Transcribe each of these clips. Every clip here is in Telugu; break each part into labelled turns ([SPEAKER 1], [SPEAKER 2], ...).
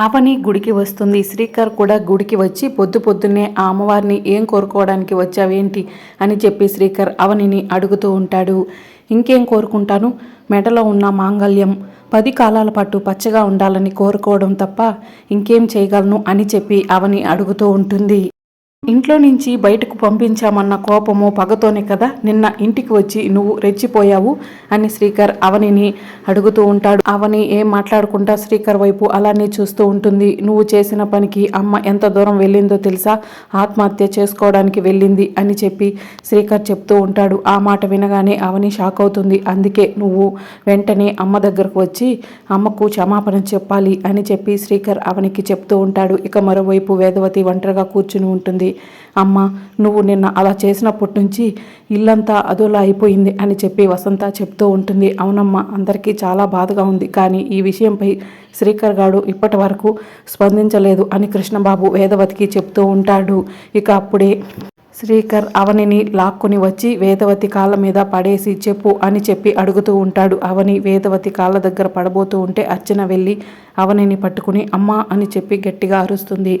[SPEAKER 1] అవని గుడికి వస్తుంది. శ్రీకర్ కూడా గుడికి వచ్చి పొద్దు పొద్దున్నే ఆ అమ్మవారిని ఏం కోరుకోవడానికి వచ్చావేంటి అని చెప్పి శ్రీకర్ అవనిని అడుగుతూ ఉంటాడు. ఇంకేం కోరుకుంటాను? మెడలో ఉన్న మాంగల్యం పది కాలాల పాటు పచ్చగా ఉండాలని కోరుకోవడం తప్ప ఇంకేం చేయగలను అని చెప్పి అవని అడుగుతూ ఉంటుంది. ఇంట్లో నుంచి బయటకు పంపించామన్న కోపము పగతోనే కదా నిన్న ఇంటికి వచ్చి నువ్వు రెచ్చిపోయావు అని శ్రీకర్ అవనిని అడుగుతూ ఉంటాడు. అవని ఏం మాట్లాడుకుంటా శ్రీకర్ వైపు అలానే చూస్తూ ఉంటుంది. నువ్వు చేసిన పనికి అమ్మ ఎంత దూరం వెళ్ళిందో తెలుసా? ఆత్మహత్య చేసుకోవడానికి వెళ్ళింది అని చెప్పి శ్రీకర్ చెప్తూ ఉంటాడు. ఆ మాట వినగానే అవని షాక్ అవుతుంది. అందుకే నువ్వు వెంటనే అమ్మ దగ్గరకు వచ్చి అమ్మకు క్షమాపణ చెప్పాలి అని చెప్పి శ్రీకర్ అవనికి చెప్తూ ఉంటాడు. ఇక మరోవైపు వేదవతి ఒంటరిగా కూర్చుని ఉంటుంది. అమ్మ నువ్వు నిన్న అలా చేసినప్పటి నుంచి ఇల్లంతా అదోలా అయిపోయింది అని చెప్పి వసంత చెప్తూ ఉంటుంది. అవునమ్మ అందరికీ చాలా బాధగా ఉంది. కానీ ఈ విషయంపై శ్రీకర్ గారు ఇప్పటి వరకు స్పందించలేదు అని కృష్ణబాబు వేదవతికి చెప్తూ ఉంటాడు. ఇక అప్పుడే శ్రీకర్ అవనిని లాక్కుని వచ్చి వేదవతి కాళ్ళ మీద పడేసి చెప్పు అని చెప్పి అడుగుతూ ఉంటాడు. అవని వేదవతి కాళ్ళ దగ్గర పడబోతూ ఉంటే అర్చన వెళ్ళి అవనిని పట్టుకుని అమ్మా అని చెప్పి గట్టిగా అరుస్తుంది.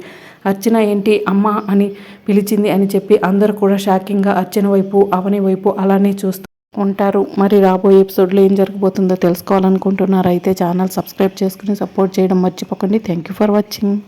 [SPEAKER 1] అర్చన ఏంటి? అమ్మా అని పిలిచింది అని చెప్పి అందరూ కూడా షాకింగ్గా అర్చన వైపు అవని వైపు అలానే చూస్తూ ఉంటారు. మరి రాబోయే ఎపిసోడ్లో ఏం జరగబోతుందో తెలుసుకోవాలనుకుంటున్నారు? అయితే ఛానల్ సబ్స్క్రైబ్ చేసుకుని సపోర్ట్ చేయడం మర్చిపోకండి. Thank you for watching.